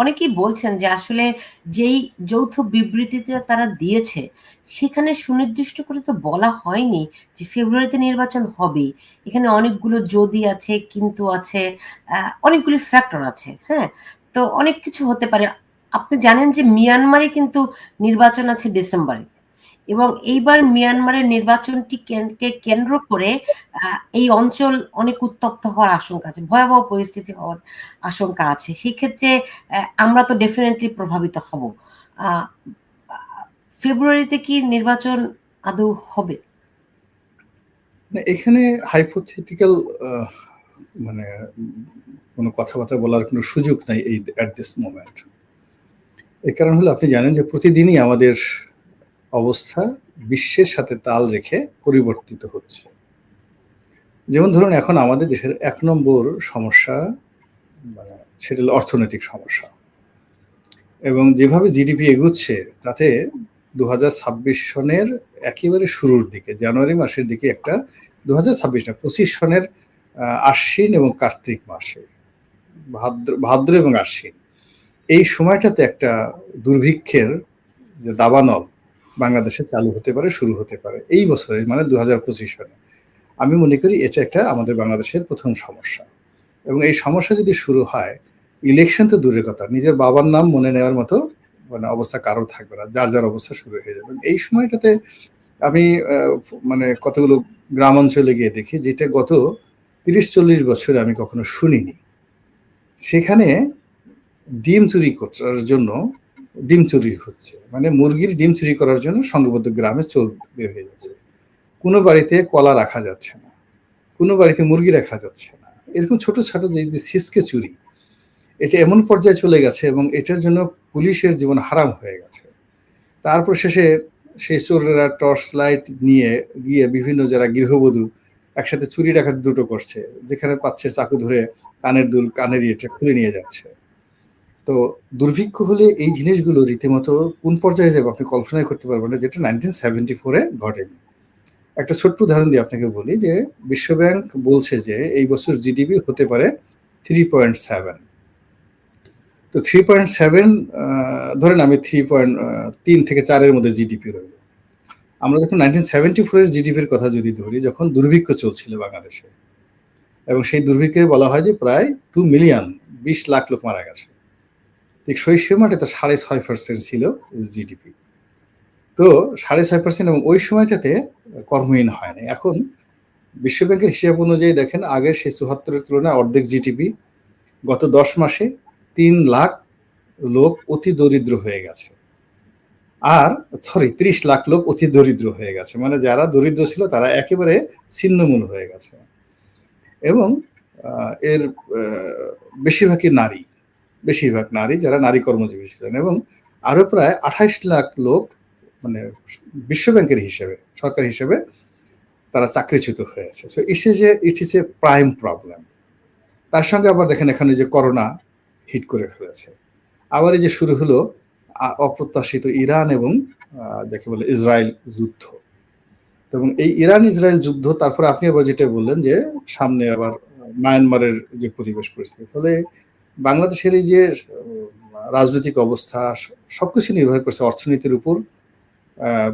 অনেকেই বলছেন যে আসলে যেই যৌথ বিবৃতিটা তারা দিয়েছে, সেখানে সুনির্দিষ্ট করে তো বলা হয়নি যে ফেব্রুয়ারিতে নির্বাচন হবে। এখানে অনেকগুলো যদি আছে, কিন্তু আছে অনেকগুলি ফ্যাক্টর আছে হ্যাঁ? তো অনেক কিছু হতে পারে। আপনি জানেন যে মিয়ানমারে কিন্তু নির্বাচন আছে ডিসেম্বরে। এবং এইবার মিয়ানমারের নির্বাচনটি কে কেন্দ্র করে এই অঞ্চল অনেক উত্তপ্ত হওয়ার আশঙ্কা আছে, ভয়াবহ পরিস্থিতি হওয়ার আশঙ্কা আছে। সেই ক্ষেত্রে আমরা তো ডেফিনেটলি প্রভাবিত হব। ফেব্রুয়ারিতে কি নির্বাচন আদৌ হবে? এখানে হাইপোথেটিক্যাল মানে কোনো কথাবার্তা বলার কোনো সুযোগ নাই এই অ্যাট দিস মোমেন্ট এর কারণ হলো আপনি জানেন যে প্রতিদিনই আমাদের অবস্থা বিশ্বের সাথে তাল রেখে পরিবর্তিত হচ্ছে। যেমন ধরুন এখন আমাদের দেশের এক নম্বর সমস্যা মানে সেটা অর্থনৈতিক সমস্যা। এবং যেভাবে জিডিপি এগুচ্ছে, তাতে দু ছাব্বিশ সনের একেবারে শুরুর দিকে, জানুয়ারি মাসের দিকে একটা দু হাজার ছাব্বিশ না, পঁচিশ সনের আশ্বিন এবং কার্তিক মাসে, ভাদ্র ভাদ্র এবং আশ্বিন। এই সময়টাতে একটা দুর্ভিক্ষের যে দাবানল বাংলাদেশে চালু হতে পারে, শুরু হতে পারে। এই বছরে মানে দু হাজার পঁচিশ সালে। আমি মনে করি এটা একটা আমাদের বাংলাদেশের প্রথম সমস্যা। এবং এই সমস্যা যদি শুরু হয় ইলেকশন তো দূরের কথা। নিজের বাবার নাম মনে নেওয়ার মতো মানে অবস্থা কারোর থাকবে না। যার যার অবস্থা শুরু হয়ে যাবে। এই সময়টাতে আমি মানে কতগুলো গ্রাম অঞ্চলে গিয়ে দেখি, যেটা গত তিরিশ চল্লিশ বছরে আমি কখনো শুনিনি। সেখানে ডিম চুরি করার জন্য ডিম চুরি হচ্ছে। মানে মুরগির ডিম চুরি করার জন্য সংঘবদ্ধ গ্রামে চোর বের হয়ে যাচ্ছে। কোনো বাড়িতে কলা রাখা যাচ্ছে না। কোনো বাড়িতে মুরগি রাখা যাচ্ছে না। এরকম ছোট ছোট যে যে সিসকে চুরি, এটা এমন পর্যায়ে চলে গেছে এবং এটার জন্য পুলিশের জীবন হারাম হয়ে গেছে। তারপর শেষে সেই চোরেরা টর্চ লাইট নিয়ে গিয়ে বিভিন্ন যারা গৃহবধূ একসাথে চুরি ডাকাতি দুটো করছে, যেখানে পাচ্ছে চাকু ধরে কানের দুল, কানের ইয়েটা খুলে নিয়ে যাচ্ছে। তো দুর্ভিক্ষ হলে এই জিনিসগুলো রীতিমতো কোন পর্যায়ে যাবে আপনি কল্পনাই করতে পারবেন না, যেটা নাইনটিন সেভেন্টি ফোরে ঘটেনি। একটা ছোট্ট উদাহরণ দিয়ে আপনাকে বলি যে বিশ্বব্যাংক বলছে যে এই বছর জিডিপি হতে পারে থ্রি পয়েন্ট সেভেন তো থ্রি পয়েন্ট সেভেন ধরেন আমি থ্রি পয়েন্ট তিন থেকে চারের মধ্যে জিডিপি রইল। আমরা যখন নাইনটিন সেভেন্টি ফোরের জিডিপির কথা যদি ধরি, যখন দুর্ভিক্ষ চলছিল বাংলাদেশে, এবং সেই দুর্ভিক্ষে বলা হয় যে প্রায় টু মিলিয়ন বিশ লাখ লোক মারা গেছে। ঠিক সেই সময়টাতে সাড়ে ছয় পার্সেন্ট ছিল জিডিপি তো সাড়ে ছয় পার্সেন্ট এবং ওই সময়টাতে কর্মহীন হয়নি এখন বিশ্বব্যাংকের হিসাব অনুযায়ী দেখেন আগে সেই চুহাত্তরের তুলনায় অর্ধেক জিডিপি গত দশ মাসে তিন লাখ লোক অতি দরিদ্র হয়ে গেছে। আর সরি ত্রিশ লাখ লোক অতি দরিদ্র হয়ে গেছে। মানে যারা দরিদ্র ছিল, তারা একেবারে ছিন্নমূল হয়ে গেছে। এবং এর বেশিরভাগই নারী। বেশিরভাগ নারী যারা নারী কর্মজীবী ছিলেন এবং আরও প্রায় আঠাইশ লাখ লোক মানে বিশ্বব্যাংকের হিসেবে, সরকার হিসেবে তারা চাকরিচ্যুত হয়েছে। সো ইস যে ইট ইস এ প্রাইম প্রবলেম তার সঙ্গে আবার দেখেন এখানে যে করোনা হিট করে ফেলেছে। আবার এই যে শুরু হলো অপ্রত্যাশিত ইরান এবং যাকে বলে ইসরায়েল যুদ্ধ। এবং এই ইরান ইসরায়েল যুদ্ধ, তারপরে আপনি আবার যেটা বললেন যে সামনে আবার মায়ানমারের যে পরিবেশ পরিস্থিতি, ফলে বাংলাদেশের এই যে রাজনৈতিক অবস্থা, সবকিছু নির্ভর করছে অর্থনীতির উপর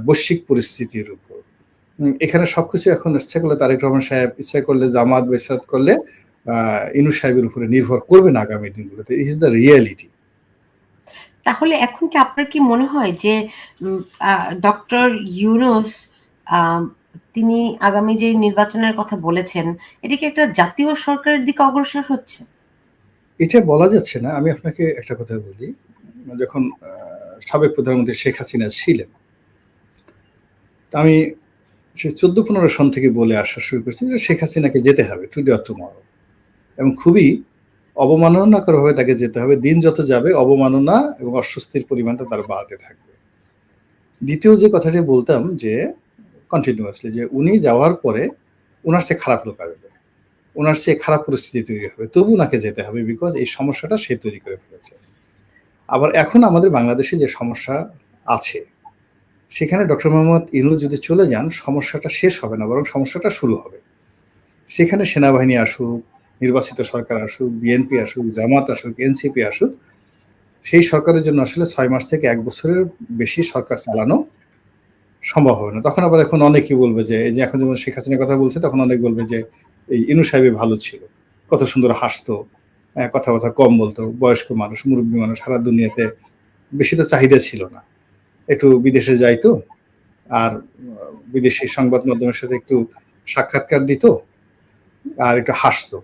বৈশ্বিক পরিস্থিতির উপর। এখানে সবকিছু এখন ইচ্ছা করলে তারেক রহমান সাহেব, ইচ্ছা করলে জামাত বেসাদ করলে ইনু সাহেবের উপরে নির্ভর করবে না আগামী দিনগুলোতে। ইজ দ্য রিয়ালিটি তাহলে এখন কি আপনার কি মনে হয় যে ডক্টর ইউনুস তিনি আগামী যে নির্বাচনের কথা বলেছেন, এটা কি একটা জাতীয় সরকারের দিকে অগ্রসর হচ্ছে? এটা বলা যাচ্ছে না, আমি আপনাকে একটা কথা বলি। যখন সাবেক প্রধানমন্ত্রী শেখ হাসিনা ছিলেন আমি সে চোদ্দ পনেরো সন থেকে বলে আসা শুরু করছি যে শেখ হাসিনাকে যেতে হবে টুডে অর টুমরো। এবং খুবই অবমাননাকরভাবে তাকে যেতে হবে। দিন যত যাবে, অবমাননা এবং অস্বস্তির পরিমাণটা তার বাড়তে থাকবে। দ্বিতীয় যে কথাটি বলতাম যে কন্টিনিউয়াসলি যে উনি যাওয়ার পরে ওনার সে খারাপ লোক আসবে ওনার চেয়ে খারাপ পরিস্থিতি তৈরি হবে। তবু ওনাকে যেতে হবে বিকজ এই সমস্যাটা সে তৈরি করে ফেলেছে। আবার এখন আমাদের বাংলাদেশে যে সমস্যা আছে, সেখানে ডক্টর মোহাম্মদ ইনু যদি চলে যান, সমস্যাটা শেষ হবে না, বরং সমস্যাটা শুরু হবে। সেখানে সেনাবাহিনী আসুক, নির্বাচিত সরকার আসুক বিএনপি আসুক, জামাত আসুক এনসিপি আসুক, সেই সরকারের জন্য আসলে ছয় মাস থেকে এক বছরের বেশি সরকার চালানো সম্ভব হবে না। তখন আবার এখন অনেকেই বলবে যে, এই যে এখন যেমন শেখ হাসিনার কথা বলছে, তখন অনেক বলবে যে এই ইনু সাহেবই ভালো ছিল। কত সুন্দর হাসতো আহ, কথাবার্তা কম বলতো বয়স্ক মানুষ মুরব্বী মানুষ সারা দুনিয়াতে বেশি তো চাহিদা ছিল না। একটু বিদেশে যাইতো আর বিদেশি সংবাদ মাধ্যমের সাথে একটু সাক্ষাৎকার দিত আর একটু হাসতো।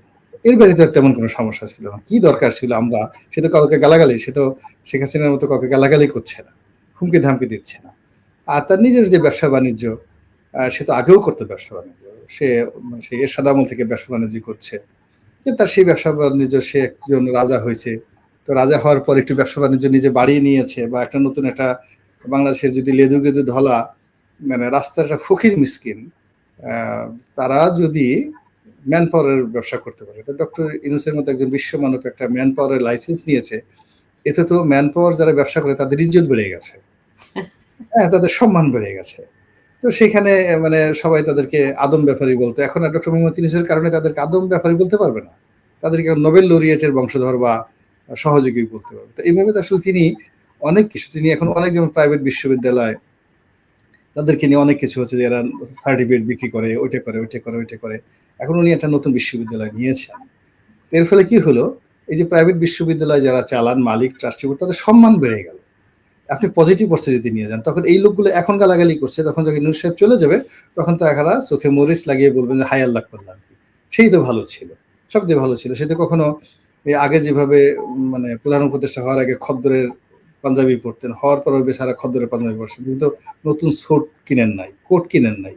এর বাইরে তো তেমন কোনো সমস্যা ছিল না। কি দরকার ছিল আমরা? সে তো কাউকে গালাগালি সে তো শেখ হাসিনার মতো কাউকে গালাগালি করছে না হুমকি ধামকি দিচ্ছে না। আর তার নিজের যে ব্যবসা বাণিজ্য সে তো আগেও করতো ব্যবসা বাণিজ্য। সে উম, সে আমল থেকে ব্যবসা বাণিজ্য করছে। তার সেই ব্যবসা বাণিজ্য সে একজন রাজা হয়েছে। তো রাজা হওয়ার পর একটু ব্যবসা বাণিজ্য নিজে বাড়িয়ে নিয়েছে বা একটা নতুন একটা বাংলাদেশের যদি লেদু গেদু ধলা মানে রাস্তার একটা ফকির মিসকিন তারা যদি ম্যান পাওয়ারের ব্যবসা করতে পারে। তো ডক্টর ইনুসের মতো একজন বিশ্বমানব একটা ম্যান পাওয়ারের লাইসেন্স নিয়েছে। এতে তো ম্যান পাওয়ার যারা ব্যবসা করে তাদের ইজ্জত বেড়ে গেছে। হ্যাঁ তাদের সম্মান বেড়ে গেছে। তো সেখানে মানে সবাই তাদেরকে আদম ব্যাপারী বলতো। এখন আর ডক্টর মোহাম্মদ ইনুসের কারণে তাদেরকে আদম ব্যাপারী বলতে পারবে না। তাদেরকে নোবেল লরিয়েটের বংশধর বা সহযোগী বলতে পারবে। তো এইভাবে তো আসলে তিনি অনেক কিছু, তিনি এখন অনেক যেমন প্রাইভেট বিশ্ববিদ্যালয়, তাদেরকে নিয়ে অনেক কিছু হচ্ছে যে এরা সার্টিফিকেট বিক্রি করে, ওইটা করে ওইটা করে ওইটা করে। এখন উনি একটা নতুন বিশ্ববিদ্যালয় নিয়েছেন। এর ফলে কি হলো? এই যে প্রাইভেট বিশ্ববিদ্যালয় যারা চালান, মালিক ট্রাস্টি বোর্ড তাদের সম্মান বেড়ে গেল। আপনি পজিটিভ অর্থে যদি নিয়ে যান তখন এই লোকগুলো এখন গালাগালি করছে তখন যখন নিউজ সাহেব চলে যাবে তখন তো এখানা চোখে মরিচ লাগিয়ে বলবেন যে হাই আল্লাহ করলাম সেই তো ভালো ছিল সব দিয়ে ভালো ছিল। সে তো কখনো এই আগে যেভাবে মানে প্রধান উপদেষ্টা হওয়ার আগে খদ্দরের পাঞ্জাবি পরতেন হওয়ার পরেও বেচারা খদ্দরের পাঞ্জাবি পরছেন কিন্তু নতুন স্যুট কিনেন নাই কোট কিনেন নাই।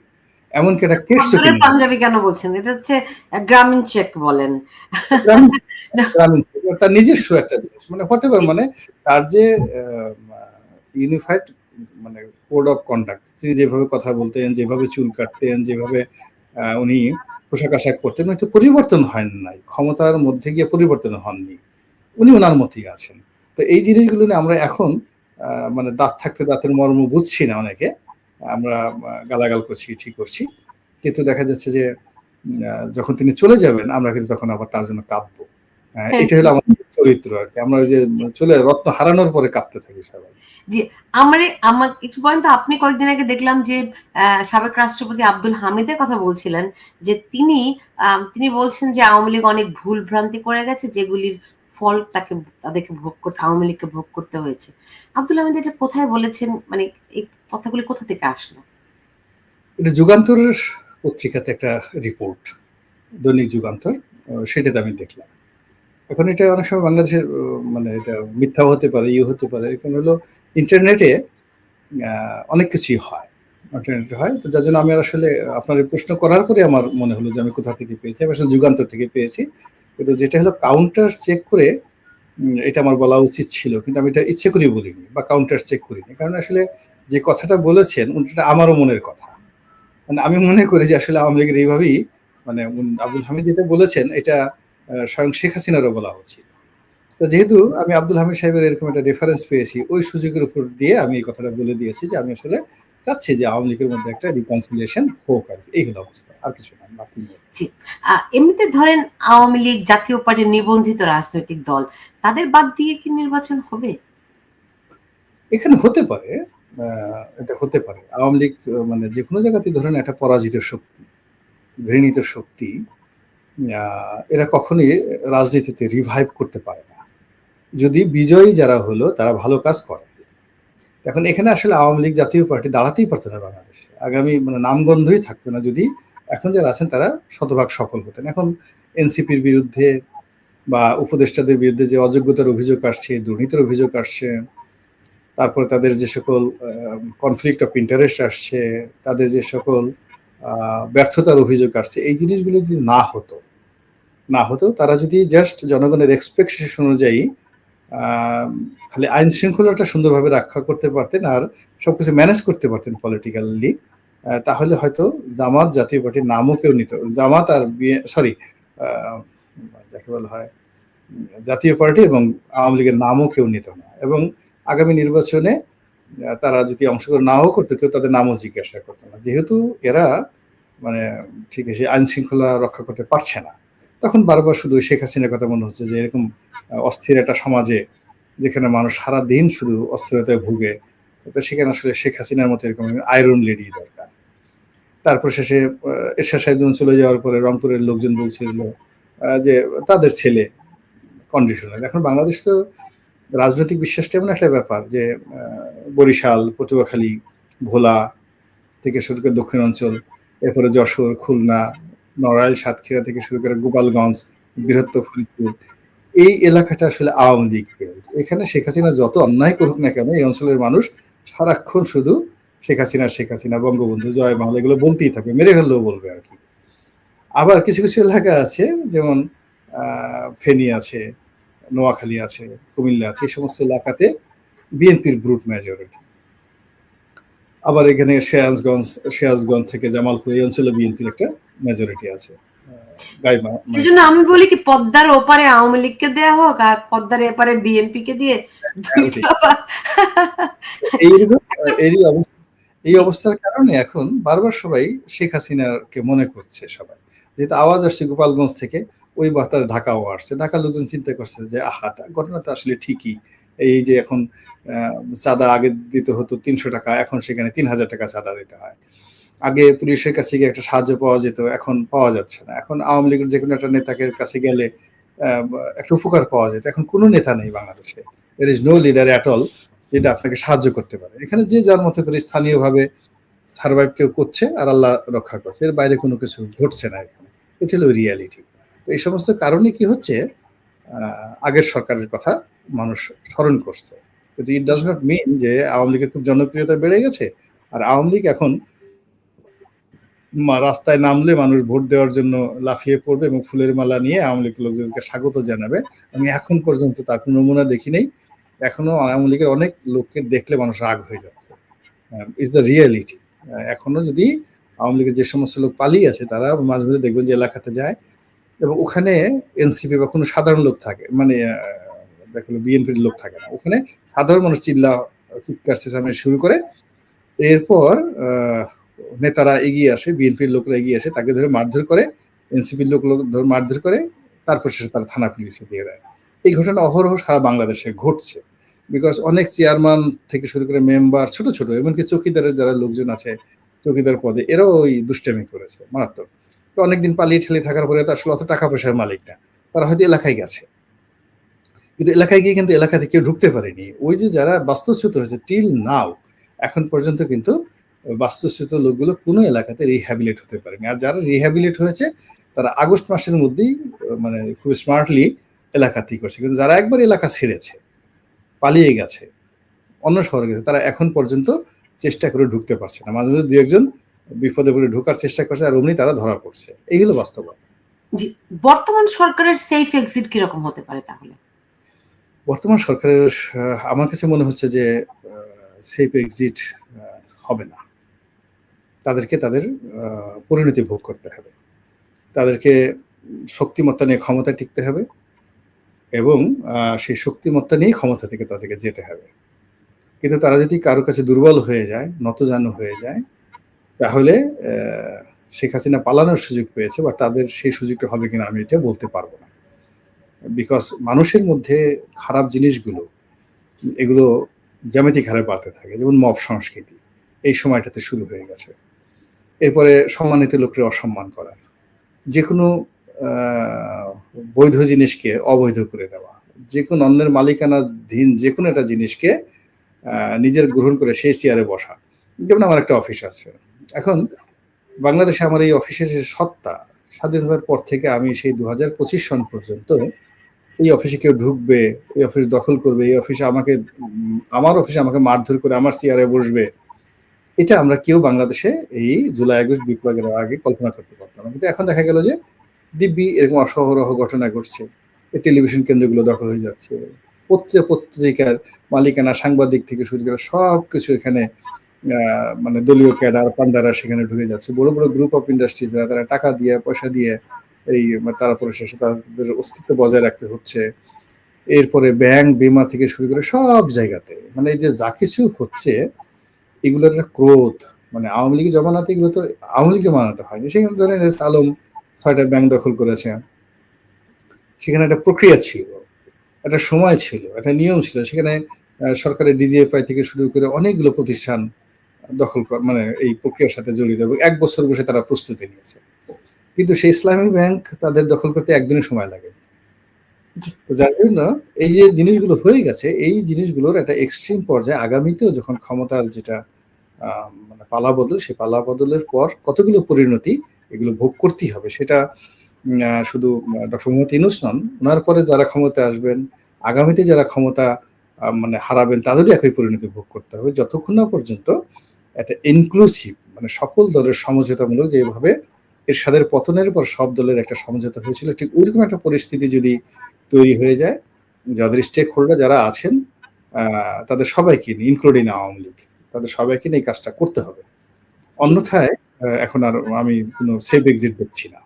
এমনকি একটা কেটসও আপনারা পাঞ্জাবি কেন বলছেন? এটা হচ্ছে গ্রামীণ চেক বলেন। গ্রামীণ তার নিজস্ব একটা জিনিস। মানে হোয়াট মানে তার যে ইউনিফাইড মানে কোড অফ কন্ডাক্ট তিনি যেভাবে কথা বলতেন যেভাবে চুল কাটতেন যেভাবে উনি পোশাক আশাক করতেন উনি তো পরিবর্তন হন নাই ক্ষমতার মধ্যে গিয়ে পরিবর্তন হননি। উনি ওনার মতোই আছেন। তো এই জিনিসগুলো নিয়ে আমরা এখন মানে দাঁত থাকতে দাঁতের মর্ম বুঝছি না অনেকে আমরা গালাগাল করছি ঠিক করছি। কিন্তু দেখা যাচ্ছে যে যখন তিনি চলে যাবেন আমরা কিন্তু তখন আবার তার জন্য কাঁদবো। হ্যাঁ, হ্যাঁ। এটা হলো আমাদের চরিত্র আর কি। আমরা ওই যে চলে রত্ন হারানোর পরে কাঁদতে থাকি সবাই। আমার আমার একটু বলেন তো আপনি কয়েকদিন আগে দেখলাম যে সাবেক রাষ্ট্রপতি আব্দুল হামিদের কথা বলছিলেন যে তিনি তিনি বলছেন যে আওয়ামী লীগ অনেক ভুল ভ্রান্তি করে গেছে যেগুলির ফল তাকে তাদেরকে ভোগ করতে আওয়ামী লীগকে ভোগ করতে হয়েছে। আব্দুল হামিদ এটা কোথায় বলেছেন? মানে এই কথাগুলি কোথা থেকে আসলো? এটা যুগান্তরের পত্রিকাতে একটা রিপোর্ট দৈনিক যুগান্তর সেটাতে আমি দেখলাম। এখন এটা অনেক সময় বাংলাদেশের মানে এটা মিথ্যাও হতে পারে ইয়ে হতে পারে এখন হলো ইন্টারনেটে অনেক কিছুই হয়, ইন্টারনেটে হয়। তো যার জন্য আমি আসলে, আপনার প্রশ্ন করার পরে আমার মনে হলো যে আমি কোথা থেকে পেয়েছি, আমি আসলে যুগান্তর থেকে পেয়েছি। কিন্তু যেটা হলো কাউন্টার চেক করে এটা আমার বলা উচিত ছিল, কিন্তু আমি এটা ইচ্ছে করে বলিনি বা কাউন্টার চেক করিনি। কারণ আসলে যে কথাটা বলেছেন ওটা আমারও মনের কথা। মানে আমি মনে করি যে আসলে আওয়ামী লীগের এইভাবেই মানে আব্দুল হামিদ যেটা বলেছেন, এটা স্বয়ং শেখ হাসিনারও বলা উচিত। তো যেহেতু আমি আব্দুল হামিদ সাহেবের এরকম একটা রেফারেন্স পেয়েছি ওই সুযোগের উপর দিয়ে আমি এই কথাটা বলে দিয়েছি যে আমি আসলে চাচ্ছি যে আওয়ামী লীগের মধ্যে একটা রিকনসিলিয়েশন হোক আর। এই হলো অবস্থা। আর কিছু না এমনিতে ধরেন আওয়ামী লীগ জাতীয় পার্টির নিবন্ধিত রাজনৈতিক দল তাদের বাদ দিয়ে কি নির্বাচন হবে? এখানে হতে পারে এটা হতে পারে। আওয়ামী লীগ মানে যে কোনো জায়গাতে ধরেন একটা পরাজিত শক্তি ঘৃণিত শক্তি এরা কখনোই রাজনীতিতে রিভাইভ করতে পারে না। যদি বিজয়ী যারা হলো, তারা ভালো কাজ করে। এখন এখানে আসলে আওয়ামী লীগ জাতীয় পার্টি দাঁড়াতেই পারতো না বাংলাদেশে। আগামী মানে নামগন্ধই থাকতো না। যদি এখন যারা আছেন, তারা শতভাগ সফল হতেন। এখন এনসিপির বিরুদ্ধে বা উপদেষ্টাদের বিরুদ্ধে যে অযোগ্যতার অভিযোগ আসছে, দুর্নীতির অভিযোগ আসছে, তারপরে তাদের যে সকল কনফ্লিক্ট অফ ইন্টারেস্ট আসছে, তাদের যে সকল ব্যর্থতার অভিযোগ আসছে, এই জিনিসগুলো যদি না হতো না হতো তারা যদি জাস্ট জনগণের এক্সপেকটেশন অনুযায়ী খালি আইন শৃঙ্খলাটা সুন্দরভাবে রক্ষা করতে পারতেন আর সবকিছু ম্যানেজ করতে পারতেন পলিটিক্যালি তাহলে হয়তো জামাত জাতীয় পার্টির নামও কেউ নিত, জামাত আর সরি যাকে বলা হয় জাতীয় পার্টি এবং আওয়ামী লীগের নামও কেউ নিত না। এবং আগামী নির্বাচনে তারা যদি অংশগ্রহণ নাও করতো, কেউ তাদের নামও জিজ্ঞাসা করতো না। যেহেতু এরা মানে ঠিক আছে, আইন শৃঙ্খলা রক্ষা করতে পারছে না। তখন বারবার শুধু শেখ হাসিনার কথা মনে হচ্ছে যে এরকম অস্থির একটা সমাজে যেখানে মানুষ সারা দিন শুধু অস্থিরতায় ভুগে সেখানে আসলে শেখ হাসিনার মতো এরকম আয়রন লেডি দরকার। তারপর শেষে এরশাদ সাহেব চলে যাওয়ার পরে রংপুরের লোকজন বলছিল যে তাদের ছেলে কন্ডিশনাল এখন বাংলাদেশ তো রাজনৈতিক বিশ্বাসটা এমন একটা ব্যাপার যে বরিশাল, পটুয়াখালী, ভোলা থেকে শুরু করে দক্ষিণাঞ্চল এরপরে যশোর, খুলনা নড়াইল, সাতক্ষীরা থেকে শুরু করে গোপালগঞ্জ, বৃহত্তর ফরিদপুর, এই এলাকাটা আসলে আওয়ামী লীগ বেল্ট এখানে শেখ হাসিনা যত অন্যায় করুক না কেন, এই অঞ্চলের মানুষ সারাক্ষণ শুধু শেখ হাসিনা শেখ হাসিনা, বঙ্গবন্ধু, জয় বাংলা, এগুলো বলতেই থাকবে, মেরে ফেললেও বলবে আর কি। আবার কিছু কিছু এলাকা আছে, যেমন ফেনী আছে, নোয়াখালী আছে, কুমিল্লা আছে, এই সমস্ত এলাকাতে বিএনপির ব্রুট মেজরিটি আবার এখানে সিরাজগঞ্জ সিরাজগঞ্জ থেকে জামালপুর, এই অঞ্চলে বিএনপির একটা মেজরিটি আছে। এই জন্য আমি বলি কি পদ্মার ওপারে আওয়ামী লীগকে দেওয়া হোক আর পদ্মার এপারে বিএনপি কে দিয়ে এইরকম এই অবস্থা এই অবস্থার কারণে এখন বারবার সবাই শেখ হাসিনাকে মনে করছে সবাই। যেহেতু আওয়াজ আসছে গোপালগঞ্জ থেকে ওই বার্তার ঢাকাও আসছে। ঢাকার লোকজন চিন্তা করছে যে আহাটা ঘটনা তো আসলে ঠিকই। এই যে এখন চাঁদা আগে দিতে হতো তিনশো টাকা এখন সেখানে তিন হাজার টাকা চাঁদা দিতে হয়। আগে পুলিশের কাছে গিয়ে একটা সাহায্য পাওয়া যেত, এখন পাওয়া যাচ্ছে না। এখন আওয়ামী লীগের যে কোনো একটা নেতাকে কাছে গেলে একটা উপকার পাওয়া যেত। এখন কোনো নেতা নেই বাংলাদেশে। There is no leader at all যেটা আপনাকে সাহায্য করতে পারে। এখানে যে যার মতো করে স্থানীয়ভাবে সার্ভাইভ কেউ করছে আর আল্লাহ রক্ষা করছে, এর বাইরে কোনো কিছু ঘটছে না এখানে। এটা হলো রিয়ালিটি তো এই সমস্ত কারণে কি হচ্ছে? আগের সরকারের কথা মানুষ স্মরণ করছে। কিন্তু ইট ডাজ নট মিন যে আওয়ামী লীগের খুব জনপ্রিয়তা বেড়ে গেছে। আর আওয়ামী লীগ এখন রাস্তায় নামলে মানুষ ভোট দেওয়ার জন্য লাফিয়ে পড়বে এবং ফুলের মালা নিয়ে আওয়ামী লীগের লোকজনকে স্বাগত জানাবে। আমি এখন পর্যন্ত তার কোনো নমুনা দেখি নেই এখনও আওয়ামী লীগের অনেক লোককে দেখলে মানুষ রাগ হয়ে যাচ্ছে। ইজ দ্য রিয়েলিটি এখনও যদি আওয়ামী লীগের যে সমস্ত লোক পালিয়ে আছে, তারা মাঝে মাঝে দেখবেন যে এলাকাতে যায় এবং ওখানে এনসিপি বা কোনো সাধারণ লোক থাকে মানে দেখল বিএনপির লোক থাকে না। ওখানে সাধারণ মানুষ চিল্লা, চিৎকার শুরু করে। এরপর নেতারা এগিয়ে আসে, বিএনপির লোকরা এগিয়ে আসে, তাকে ধরে মারধর করে, এনসিপির লোক ধরে মারধর করে, তারপর শেষে তারা থানা পুলিশে দিয়ে দেয়। এই ঘটনা অহরহ সারা বাংলাদেশে ঘটছে। বিকজ অনেক চেয়ারম্যান থেকে শুরু করে মেম্বার ছোট ছোট, এমনকি চৌকিদারের যারা লোকজন আছে, চৌকিদার পদে, এরাও ওই দুষ্টামি করেছে, মারাত্মক। তো অনেকদিন পালিয়ে ঠেলে থাকার পরে তার আসলে অত টাকা পয়সার মালিক না। তারা হয়তো এলাকায় গেছে। কিন্তু এলাকায় গিয়ে কিন্তু এলাকাতে কেউ ঢুকতে পারেনি। ওই যে যারা বাস্তুচ্যুত হয়েছে টিল নাও এখন পর্যন্ত কিন্তু বাস্তুচ্যুত লোকগুলো কোনো এলাকাতে রিহ্যাবিলেট হতে পারেনি। আর যারা রিহ্যাবিলেট হয়েছে তারা আগস্ট মাসের মধ্যেই মানে খুব স্মার্টলি এলাকাতেই করছে। কিন্তু যারা একবার এলাকা ছেড়েছে পালিয়ে গেছে অন্য শহরে গেছে তারা এখন পর্যন্ত চেষ্টা করে ঢুকতে পারছে না। মাঝে মাঝে দু একজন বিপদে পড়ে ঢোকার চেষ্টা করছে আর অমনি তারা ধরা পড়ছে। এই হলো বাস্তবতা বর্তমান সরকারের সেফ এক্সিট কীরকম হতে পারে তাহলে? বর্তমান সরকারের আমার কাছে মনে হচ্ছে যে সেফ এক্সিট হবে না। তাদেরকে তাদের পরিণতি ভোগ করতে হবে। তাদেরকে শক্তিমত্তা নিয়ে ক্ষমতা টিকতে হবে এবং সেই শক্তিমত্তা নিয়েই ক্ষমতা থেকে তাদেরকে যেতে হবে। কিন্তু তারা যদি কারও কাছে দুর্বল হয়ে যায়, নতজানু হয়ে যায়, তাহলে শেখ হাসিনা পালানোর সুযোগ পেয়েছে, বা তাদের সেই সুযোগটা হবে কিনা আমি এটা বলতে পারব না। বিকজ মানুষের মধ্যে খারাপ জিনিসগুলো, এগুলো জ্যামিতিক হারে বাড়তে থাকে। যেমন মব সংস্কৃতি, এই সময়টাতে শুরু হয়ে গেছে। এরপরে সম্মানিত লোকের অসম্মান করা। যে কোনো বৈধ জিনিসকে অবৈধ করে দেওয়া। যে কোনো অন্যের মালিকানাধীন যে কোনো একটা জিনিসকে নিজের গ্রহণ করে সেই চেয়ারে বসা। যেমন আমার একটা অফিস আছে। এখন বাংলাদেশে আমার এই অফিসের যে সত্তা স্বাধীনতার পর থেকে আমি সেই দু হাজার পঁচিশ সন পর্যন্ত এই অফিসে কেউ ঢুকবে, এই অফিস দখল করবে, এই অফিসে আমাকে আমার অফিসে আমাকে মারধর করে, আমার চেয়ারে বসবে এটা আমরা কেউ বাংলাদেশে এই জুলাই, আগস্ট বিপ্লবের আগে কল্পনা করতে পারতাম কিন্তু এখন দেখা গেল যে দিব্যি এরকম অসহরহ ঘটনা ঘটছে। টেলিভিশন কেন্দ্রগুলো দখল হয়ে যাচ্ছে। পত্রিকা পত্রিকার মালিকানা, সাংবাদিক থেকে শুরু করে সব কিছু এখানে মানে দলীয় ক্যাডার, পান্ডারা সেখানে ঢুকে যাচ্ছে। বড় বড় গ্রুপ অফ ইন্ডাস্ট্রিজরা তারা টাকা দিয়ে, পয়সা দিয়ে এই মানে তারপরে শেষে তাদের অস্তিত্ব বজায় রাখতে হচ্ছে। এরপরে ব্যাংক, বিমা থেকে শুরু করে সব জায়গাতে। মানে এই যে যা কিছু হচ্ছে এগুলোর একটা ক্রোধ। মানে আওয়ামী লীগের জমানাতে এগুলো তো আওয়ামী লীগ জমানাতে হয়নি। সেখানে ধরেন এস আলম ছয়টা ব্যাংক দখল করেছে। সেখানে একটা প্রক্রিয়া ছিল, একটা সময় ছিল, একটা নিয়ম ছিল। সেখানে সরকারের ডিজিএফআই থেকে শুরু করে অনেকগুলো প্রতিষ্ঠান দখল মানে এই প্রক্রিয়ার সাথে জড়িত এবং এক বছর বসে তারা প্রস্তুতি নিয়েছে। কিন্তু সেই ইসলামী ব্যাংক তাদের দখল করতে একদিনের সময় লাগে জি। তো যার জন্য এই যে জিনিসগুলো হয়ে গেছে, এই জিনিসগুলোর একটা এক্সট্রিম পর্যায়ে আগামীতেও যখন ক্ষমতার যেটা মানে পালা বদল সেই পালা বদলের পর কতগুলো পরিণতি এগুলো ভোগ করতেই হবে? সেটা শুধু ডক্টর মোহাম্মদ ইনুস নন, ওনার পরে যারা ক্ষমতা আসবেন, আগামীতে যারা ক্ষমতা মানে হারাবেন, তাদেরও একই পরিণতি ভোগ করতে হবে। যতক্ষণ না পর্যন্ত একটা ইনক্লুসিভ মানে সকল দলের সমঝোতামূলক যেভাবে এর এরশাদের পতনের পর সব দলের একটা সমঝোতা হয়েছিল, ঠিক ওইরকম একটা পরিস্থিতি যদি তৈরি হয়ে যায়। যাদের স্টেক হোল্ডার যারা আছেন তাদের সবাইকে নিয়ে ইনক্লুডিং আওয়ামী লীগ, তাদের সবাইকে নিয়ে এই কাজটা করতে হবে। অন্যথায় এখন আর আমি কোনো সেফ এক্সিট দেখছি না।